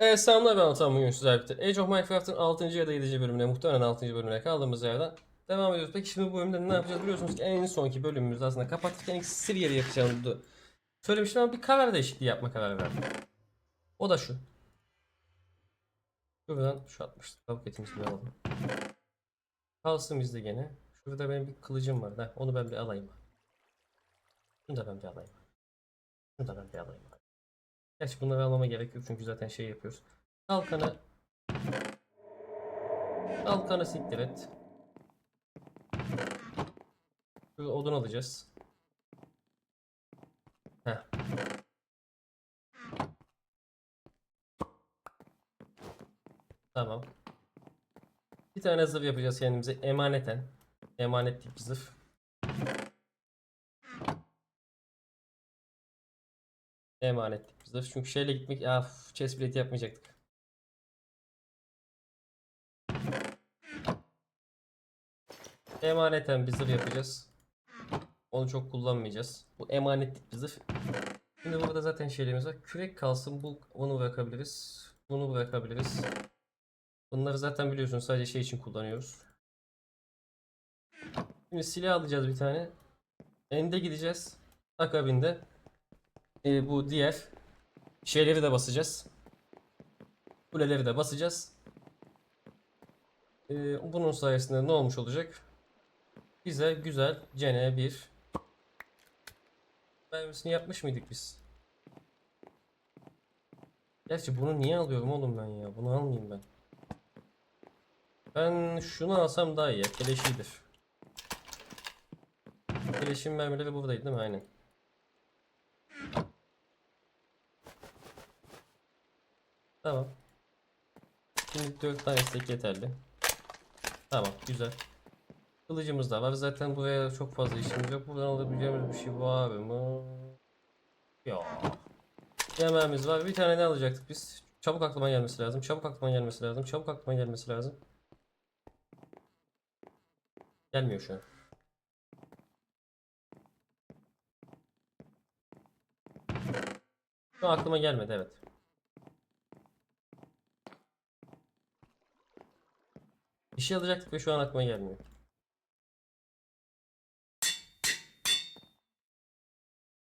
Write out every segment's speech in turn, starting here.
Evet selamlar ben Altan bugün sizlerle birlikte Age of Minecraft'ın 6. ya da 7. bölümüne muhtemelen 6. bölümüne kaldığımız yerden devam ediyoruz. Peki şimdi bu bölümde ne yapacağız biliyorsunuz ki en sonki bölümümüzde aslında kapatırken iksir yeri yapacağımızı söylemiştim ama bir karar değişikliği yapma kararı verdim. O da şu. Şuradan şu atmıştık. Tavuk bir alalım. Kalsın bizde gene. Şurada benim bir kılıcım var. Heh, onu ben bir alayım. Şunu da ben bir alayım. Şunu da ben bir alayım. Gerçi bunları almama gerek yok çünkü zaten şey yapıyoruz. Kalkanı Kalkanı siktir et. Şu odun alacağız. Heh. Tamam. Bir tane zırh yapacağız kendimize emaneten. Emanet tip zırh. Emanet tip zırh. Çünkü şeyle gitmek... Ya chest plate yapmayacaktık. Emaneten bir zırh yapacağız. Onu çok kullanmayacağız. Bu emanet tip bir zırh. Şimdi burada zaten şeylerimiz var. Kürek kalsın. Bu, bunu bırakabiliriz. Bunu bırakabiliriz. Bunları zaten biliyorsunuz sadece şey için kullanıyoruz. Şimdi silah alacağız bir tane. Ende gideceğiz. Akabinde e, bu diğer şeyleri de basacağız. Kuleleri de basacağız. E, bunun sayesinde ne olmuş olacak? Bize güzel cene bir mermisini yapmış mıydık biz? Gerçi bunu niye alıyorum oğlum ben ya? Bunu almayayım ben. Ben şunu alsam daha iyi. Keleşidir. Keleşin mermileri buradaydı değil mi? Aynen. Tamam. Şimdi 4 tane istek yeterli. Tamam güzel. Kılıcımız da var. Zaten buraya çok fazla işimiz yok. Buradan alabileceğimiz bir şey var mı? Yok. Yemeğimiz var. Bir tane ne alacaktık biz? Çabuk aklıma gelmesi lazım. Çabuk aklıma gelmesi lazım. Çabuk aklıma gelmesi lazım. Gelmiyor şu an. Şu an aklıma gelmedi evet. Bir şey alacaktık ve şu an aklıma gelmiyor.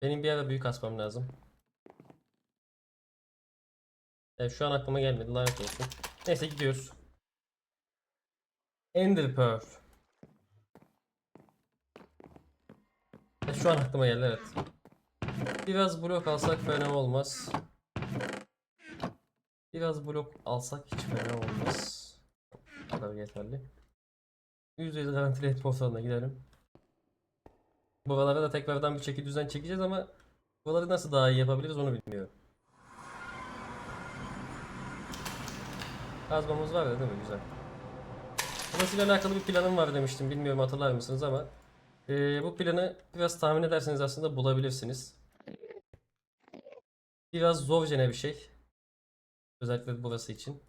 Benim bir ara büyük asmam lazım. Evet, şu an aklıma gelmedi lanet olsun. Neyse gidiyoruz. Ender Pearl. Evet, şu an aklıma geldi evet. Biraz blok alsak fena olmaz. Biraz blok alsak hiç fena olmaz. Bu kadar yeterli. %100 garantili et portalına gidelim. Buralara da tekrardan bir çeki düzen çekeceğiz ama buraları nasıl daha iyi yapabiliriz onu bilmiyorum. Kazmamız var ya değil mi? Güzel. Burasıyla alakalı bir planım var demiştim. Bilmiyorum hatırlar mısınız ama eee, bu planı biraz tahmin ederseniz aslında bulabilirsiniz. Biraz zor gene bir şey. Özellikle burası için.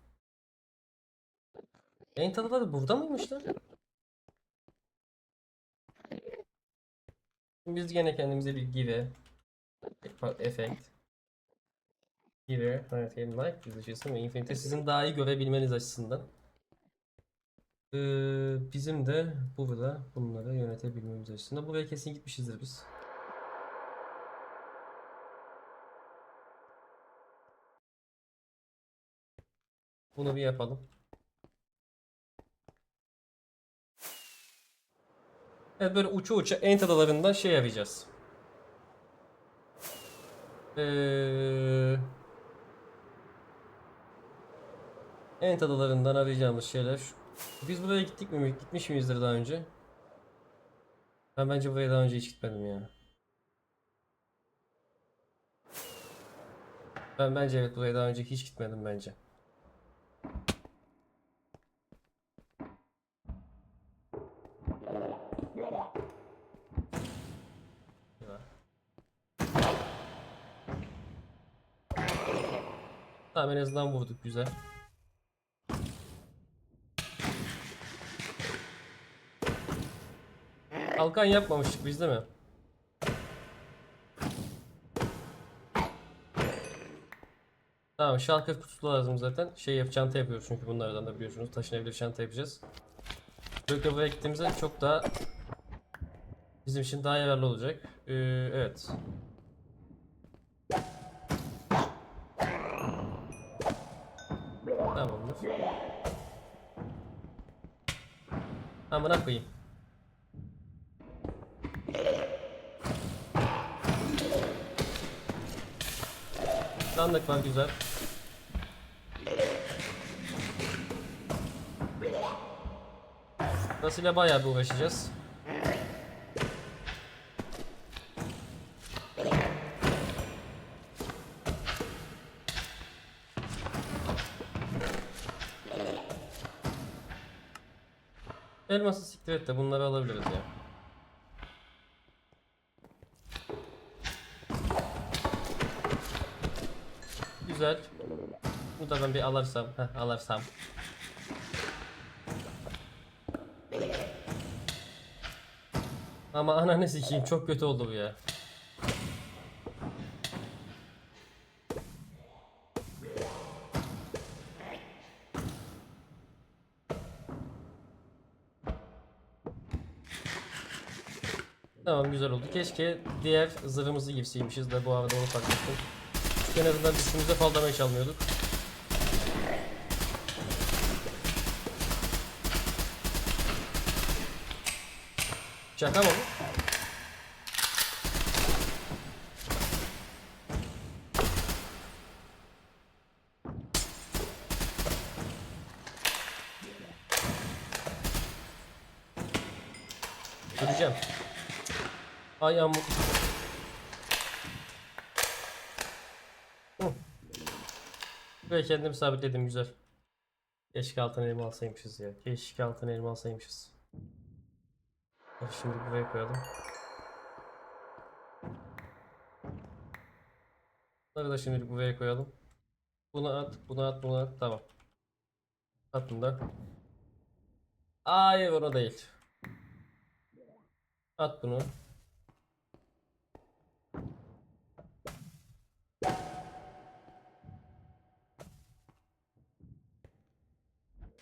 En tadıları burada mıymışlar? Biz gene kendimize bir give effect give evet like yazıcısı ve infinite sizin daha iyi görebilmeniz açısından. Ee, bizim de burada bunları yönetebilmemiz açısından. Buraya kesin gitmişizdir biz. Bunu bir yapalım. Evet böyle uça uça ent adalarından şey arayacağız. Ee, ent adalarından arayacağımız şeyler. Biz buraya gittik mi? Gitmiş miyizdir daha önce? Ben bence buraya daha önce hiç gitmedim ya. Ben bence evet buraya daha önce hiç gitmedim bence. Tamam en azından vurduk güzel. Kalkan yapmamıştık biz değil mi? Tamam şalkır kutusu lazım zaten. Şey yap çanta yapıyoruz çünkü bunlardan da biliyorsunuz taşınabilir çanta yapacağız. Böylelikle buraya gittiğimizde çok daha bizim için daha yararlı olacak. Ee, evet. Amına koyayım. Sandık var güzel. Burasıyla bayağı bir uğraşacağız. Elması siktir et de bunları alabiliriz ya. Güzel. Bu da ben bir alarsam, heh, alarsam. Ama ananı sikeyim çok kötü oldu bu ya. Tamam güzel oldu. Keşke diğer zırhımızı giyseymişiz de bu arada onu. Çünkü en azından üstümüzde fall damage almıyorduk. Şaka mı bu? Ayağım. Hı. Ve kendimi sabitledim güzel. Keşke altın elma alsaymışız ya. Keşke altın elma alsaymışız. Şimdi buraya koyalım. Bunları da şimdi buraya koyalım. Bunu at, bunu at, bunu at. Tamam. At bunu da. Hayır onu değil. At bunu.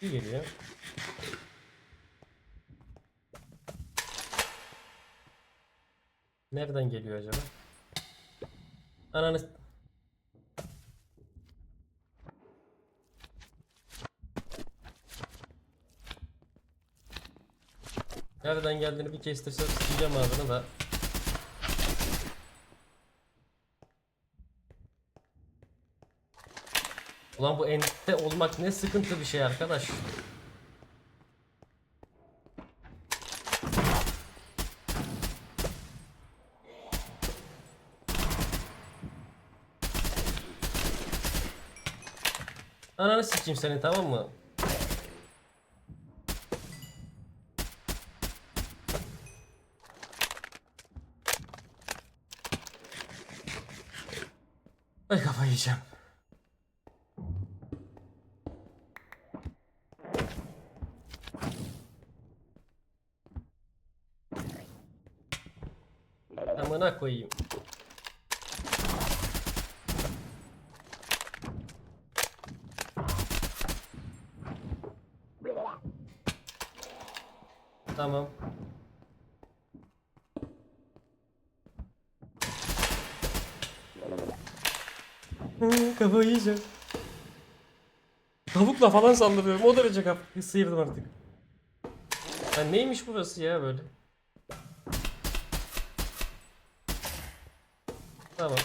İyi geliyor. Nereden geliyor acaba? Ananı... Nereden geldiğini bir kestirse sıkacağım ağzını da. Ulan bu ente olmak ne sıkıntı bir şey arkadaş. Ananı sikeyim seni tamam mı? Ay kafayı yiyeceğim. Amına koyayım. Tamam. Kafayı yiyeceğim. Tavukla falan saldırıyorum. O derece kafayı sıyırdım artık. Ya neymiş burası ya böyle? Tamam.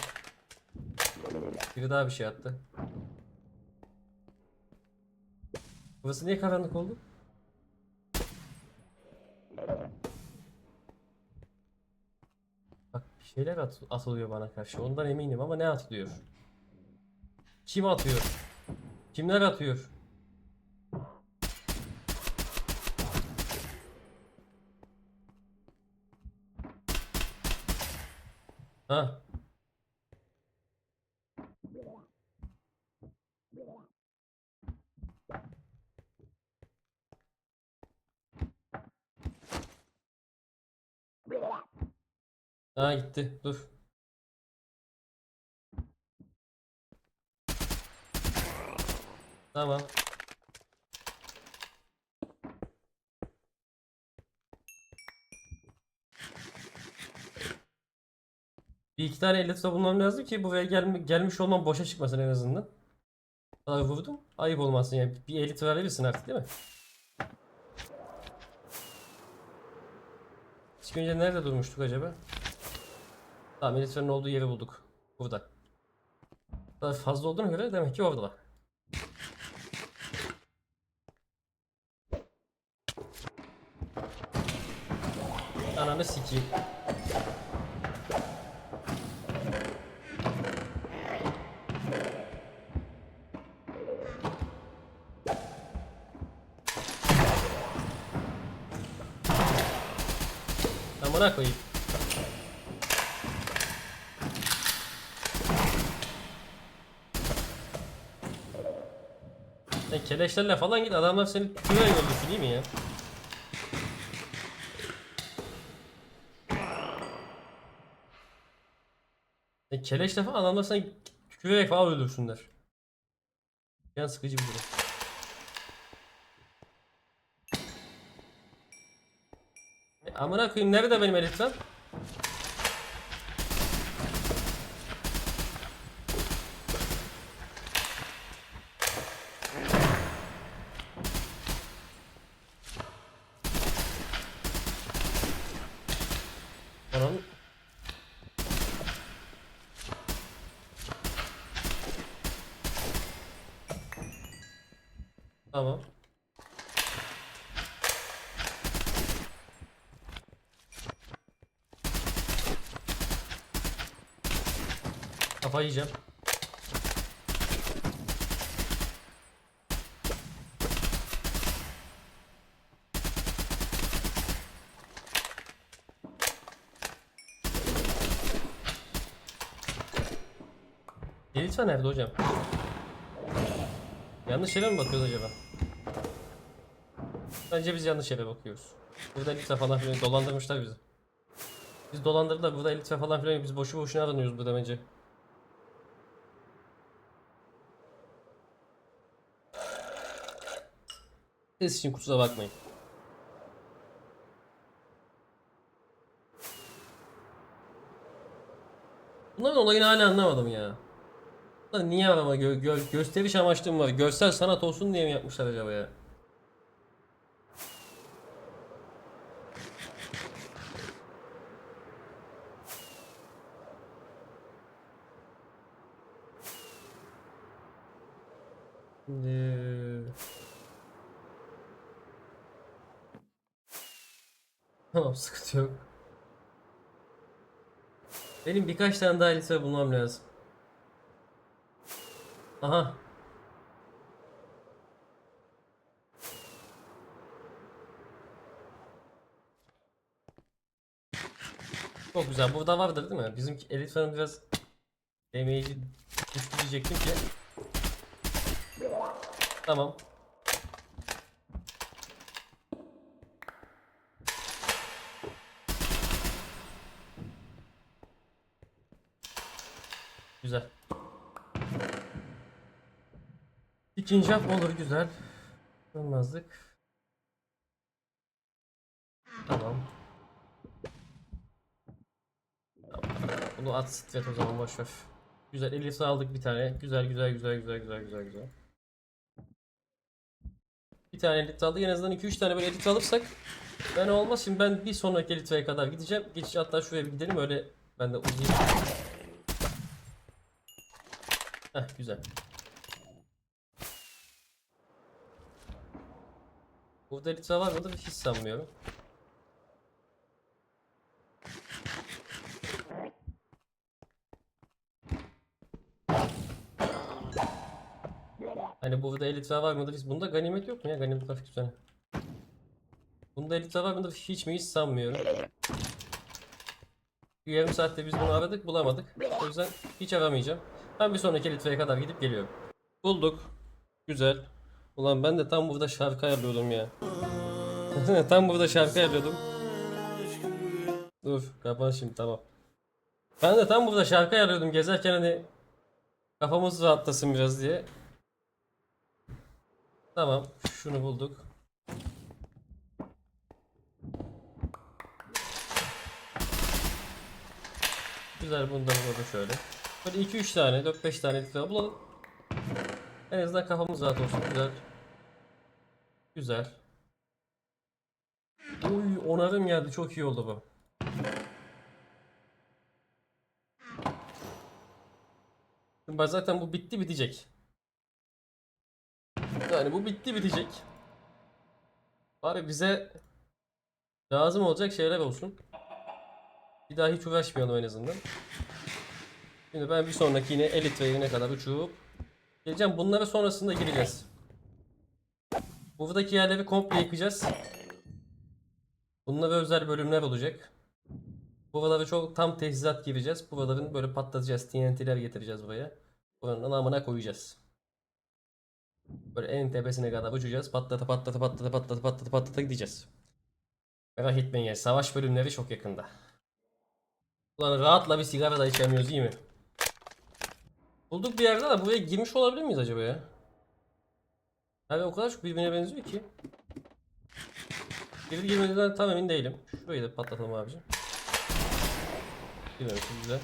Biri daha bir şey attı. Burası niye karanlık oldu? Bak bir şeyler at atılıyor bana karşı. Ondan eminim ama ne atılıyor? Kim atıyor? Kimler atıyor? Ha. Ha gitti. Dur. Tamam. Bir iki tane elit bulmam lazım ki buraya gelme, gelmiş olmam boşa çıkmasın en azından. Ay vurdum. Ayıp olmasın yani. Bir elit verebilirsin artık değil mi? İlk önce nerede durmuştuk acaba? Tamam elitlerin olduğu yeri bulduk. Burada. Daha fazla olduğuna göre demek ki oradalar. Ananı sikeyim. Amına koyayım. Sen keleşlerle falan git adamlar seni küve öldürsün değil mi ya? Sen keleşle falan adamlar seni küverek falan öldürsünler. Yani sıkıcı bir durum. E, Amına koyayım nerede benim lan? Tamam. Kafayı yiyeceğim. Elitva nerede hocam? Yanlış yere mi bakıyoruz acaba? Bence biz yanlış yere bakıyoruz. Burada elitva falan filan dolandırmışlar bizi. Biz dolandırdılar burada elitva falan filan biz boşu boşuna aranıyoruz burada bence. Ses için kusura bakmayın. Bunların olayını hala anlamadım ya. Niye arama gö gö- gösteriş amaçlı mı var? Görsel sanat olsun diye mi yapmışlar acaba ya? Şimdi... Tamam sıkıntı yok. Benim birkaç tane daha lise bulmam lazım. Aha. Çok güzel. Burada vardır değil mi? Bizimki elit falan biraz damage'i düştü diyecektim ki. Tamam. Güzel. İkinci hap olur güzel. Olmazdık. Tamam. Bunu at stret o zaman boş ver. Güzel elisi aldık bir tane. Güzel güzel güzel güzel güzel güzel güzel. Tane elit aldı. En azından 2-3 tane böyle elit alırsak ben olmaz. Şimdi ben bir sonraki elitreye kadar gideceğim. Geç hatta şuraya bir gidelim öyle ben de uzayayım. Heh güzel. Burada elitra var mıdır? Hiç sanmıyorum. Hani burada elitra var mıdır? Bunda ganimet yok mu ya? Ganimet grafik düzeni. Bunda elitra var mıdır? Hiç mi? Hiç sanmıyorum. Yarım saatte biz bunu aradık bulamadık. O yüzden hiç aramayacağım. Ben bir sonraki litreye kadar gidip geliyorum. Bulduk. Güzel. Ulan ben de tam burada şarkı ayarlıyordum ya. tam burada şarkı ayarlıyordum. Dur kapan şimdi tamam. Ben de tam burada şarkı ayarlıyordum gezerken hani kafamız rahatlasın biraz diye. Tamam. Şunu bulduk. Güzel bunu da bulalım şöyle. Böyle 2-3 tane, 4-5 tane litre bulalım. En azından kafamız rahat olsun. Güzel. Güzel. Uy onarım geldi. Çok iyi oldu bu. Bak zaten bu bitti bitecek. Yani bu bitti bitecek. Bari bize lazım olacak şeyler olsun. Bir daha hiç uğraşmayalım en azından. Şimdi ben bir sonraki yine elit evine kadar uçup geleceğim. Bunlara sonrasında gireceğiz. Buradaki yerleri komple yıkacağız. Bunlara özel bölümler olacak. Buralara çok tam teçhizat gireceğiz. Buraların böyle patlatacağız. TNT'ler getireceğiz buraya. Buranın anamına koyacağız. Böyle en tepesine kadar uçacağız. Patlata patlata patlata patlata patlata patlata gideceğiz. Merak etmeyin ya. Savaş bölümleri çok yakında. Ulan rahatla bir sigara da içemiyoruz iyi mi? Bulduk bir yerde de buraya girmiş olabilir miyiz acaba ya? Abi o kadar çok birbirine benziyor ki. Girdi girmediğinden tam emin değilim. Şurayı da patlatalım abicim. Girmemiş güzel.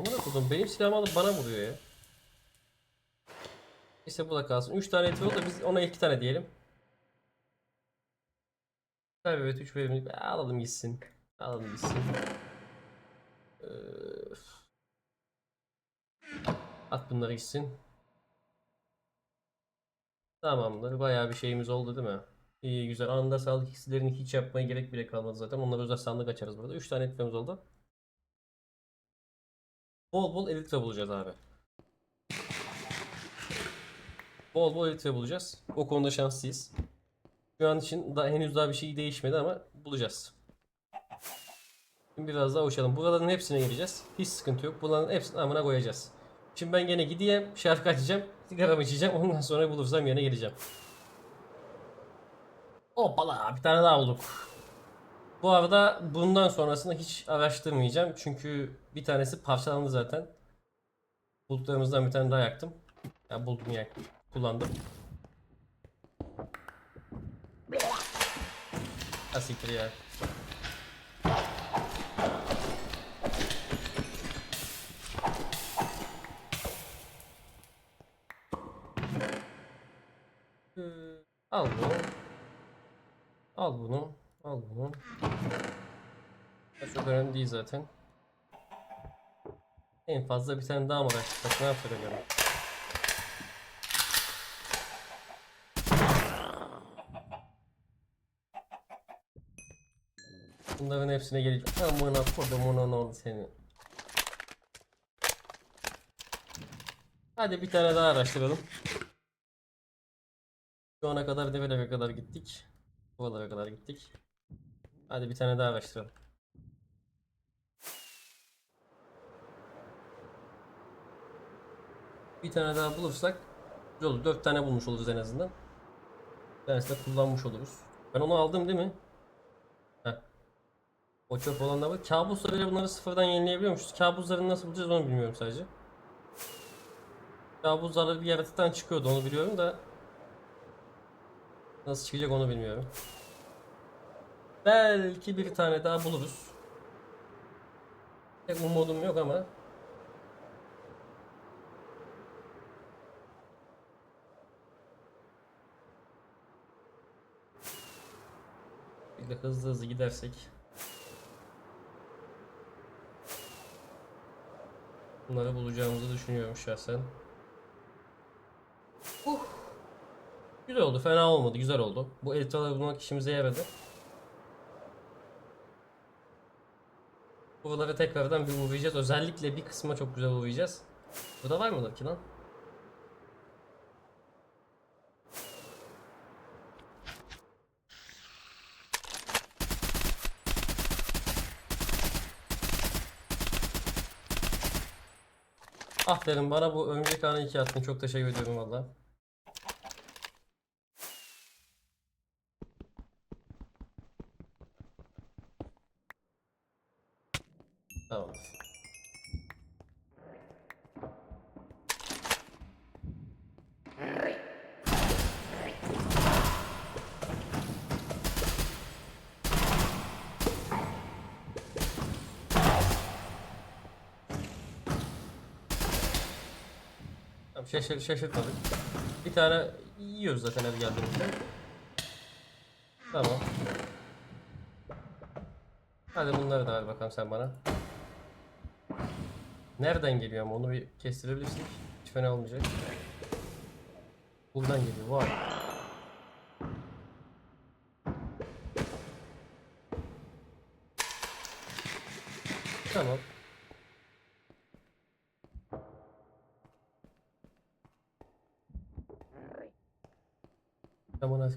Amına kodum benim silahımı alıp bana vuruyor ya. İşte bu da kalsın. 3 tane eti da biz ona 2 tane diyelim. Tabii evet 3 verimlilik. Alalım gitsin. Alalım gitsin. Öf. At bunları gitsin. Tamamdır. Bayağı bir şeyimiz oldu değil mi? İyi güzel. Anında sağlık iksirlerini hiç yapmaya gerek bile kalmadı zaten. Onları özel sandık açarız burada. 3 tane etlimiz oldu. Bol bol elitre bulacağız abi. Bol bol elitre bulacağız. O konuda şanslıyız. Şu an için daha henüz daha bir şey değişmedi ama bulacağız. Şimdi biraz daha uçalım. Buraların hepsine gireceğiz. Hiç sıkıntı yok. Bunların hepsini amına koyacağız. Şimdi ben gene gideyim, şarkı açacağım, sigaramı içeceğim. Ondan sonra bulursam yine geleceğim. Hoppala bir tane daha bulduk. Bu arada bundan sonrasını hiç araştırmayacağım. Çünkü bir tanesi parçalandı zaten. Bulduklarımızdan bir tane daha yaktım. Ya buldum ya kullandım. Ha siktir ya. Al bunu. Al bunu. Al bunu. Çok önemli değil zaten. En fazla bir tane daha mı araştırsak ne yapacak acaba? Bunların hepsine geleceğim. Amına kodumun oldu seni. Hadi bir tane daha araştıralım. Şu ana kadar nerelere kadar gittik? Buralara kadar gittik. Hadi bir tane daha araştıralım. Bir tane daha bulursak güzel olur. Dört tane bulmuş oluruz en azından. Bir tanesini de kullanmış oluruz. Ben onu aldım değil mi? Heh. O çöp olanlar var. Kabusla bile bunları sıfırdan yenileyebiliyormuşuz. Kabusları nasıl bulacağız onu bilmiyorum sadece. Kabusları bir yaratıktan çıkıyordu onu biliyorum da Nasıl çıkacak onu bilmiyorum. Belki bir tane daha buluruz. Pek umudum yok ama. Bir de hızlı hızlı gidersek. Bunları bulacağımızı düşünüyorum şahsen. Uh. Güzel oldu, fena olmadı, güzel oldu. Bu elitaları bulmak işimize yaradı. Buralara tekrardan bir uğrayacağız. Özellikle bir kısma çok güzel uğrayacağız. Burada var mıdır ki lan? Aferin bana bu örümcek ağını iki attın. Çok teşekkür ediyorum valla. Şaşır, şaşırtmadık. Bir tane yiyoruz zaten her geldiğimizde. Tamam. Hadi bunları da ver bakalım sen bana. Nereden geliyor ama onu bir kestirebilirsek hiç fena olmayacak. Buradan geliyor. Vay.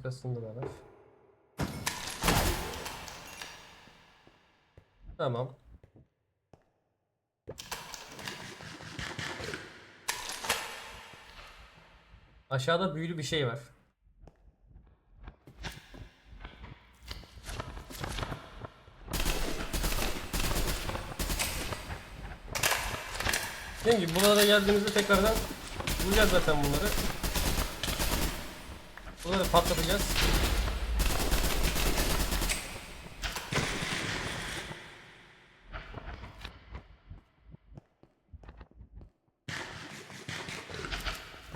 Arkasında da var. Tamam. Aşağıda büyülü bir şey var. Dediğim gibi buralara geldiğimizde tekrardan vuracağız zaten bunları. Bunları patlatacağız.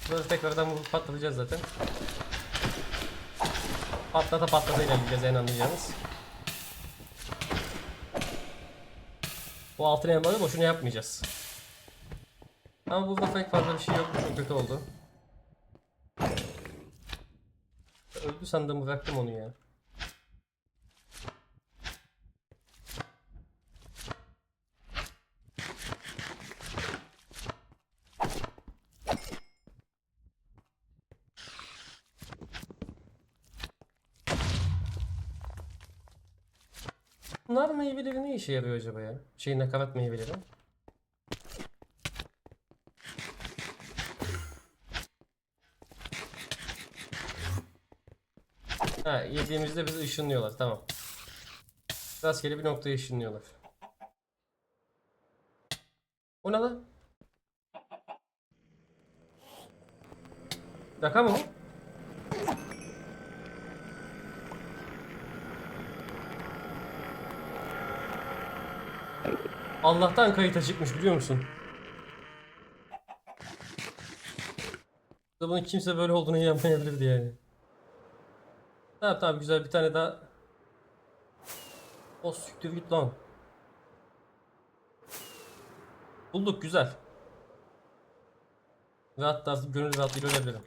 Bunları tekrardan vurup patlatacağız zaten. Patlata patlata ilerleyeceğiz en anlayacağınız. Bu altın elmaları boşuna yapmayacağız. Ama burada pek fazla bir şey yok. Çok kötü oldu. Öldü sandım bıraktım onu ya. Bunlar meyveleri ne işe yarıyor acaba ya? Şey nakarat meyveleri. Ha yediğimizde bizi ışınlıyorlar tamam. Rastgele bir noktaya ışınlıyorlar. O ne lan? Şaka mı bu? Allah'tan kayıta çıkmış biliyor musun? Bunun kimse böyle olduğunu inanmayabilirdi yani. Tamam tamam güzel bir tane daha. O siktir git lan. Bulduk güzel. Hatta artık gönül rahatlığıyla ölebilirim.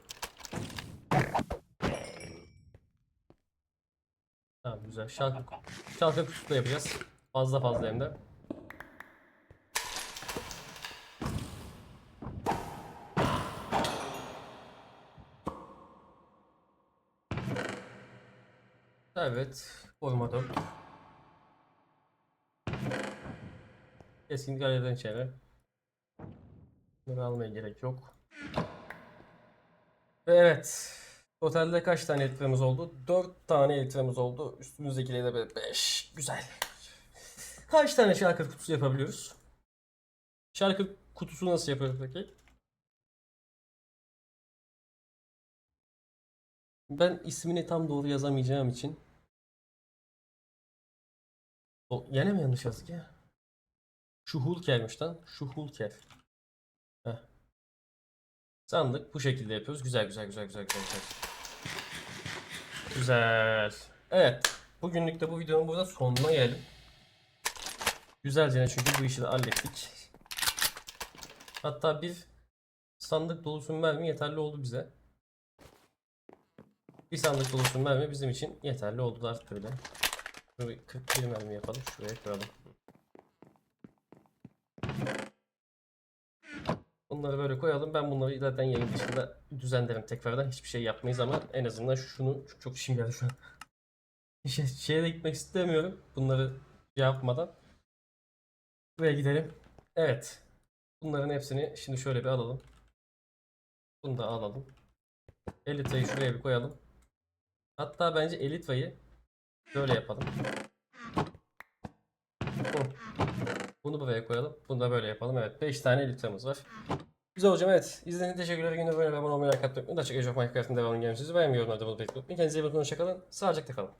Tamam güzel. Şalkı kutusu da yapacağız. Fazla fazla hem de. Evet. 4. Keskin galeriden çevre. Bunları almaya gerek yok. Ve evet. Totalde kaç tane elitremiz oldu? 4 tane elitremiz oldu. Üstümüzdekiyle de 5. Güzel. Kaç tane şarkı kutusu yapabiliyoruz? Şarkı kutusu nasıl yapıyoruz peki? Ben ismini tam doğru yazamayacağım için o, yine mi yanlış yazdık ya? Şuhulker'miş lan. Şuhulker. Heh. Sandık bu şekilde yapıyoruz. Güzel güzel güzel güzel güzel güzel. Evet. Bugünlük de bu videonun burada sonuna geldim. Güzelce çünkü bu işi de hallettik. Hatta bir sandık dolusu mermi yeterli oldu bize. Bir sandık dolusu mermi bizim için yeterli oldu artık öyle. Bir 41 mermi yapalım. Şuraya koyalım. Bunları böyle koyalım. Ben bunları zaten yayın dışında düzenlerim tekrardan. Hiçbir şey yapmayız ama en azından şunu çok, işim geldi şu an. Şey, şeye de gitmek istemiyorum. Bunları şey yapmadan. Buraya gidelim. Evet. Bunların hepsini şimdi şöyle bir alalım. Bunu da alalım. Elitre'yi şuraya bir koyalım. Hatta bence Elitre'yi Şöyle yapalım. Bunu buraya koyalım. Bunu da böyle yapalım. Evet 5 tane litremiz var. Güzel hocam evet. İzlediğiniz için teşekkürler. Yine böyle abone olmayı, like atmayı unutmayın. Çok Age of Minecraft'ın devamını gelmesi. Beğenmeyi yorumlarda bunu bekliyorum. Kendinize iyi bakın. Hoşçakalın. Sağlıcakla kalın.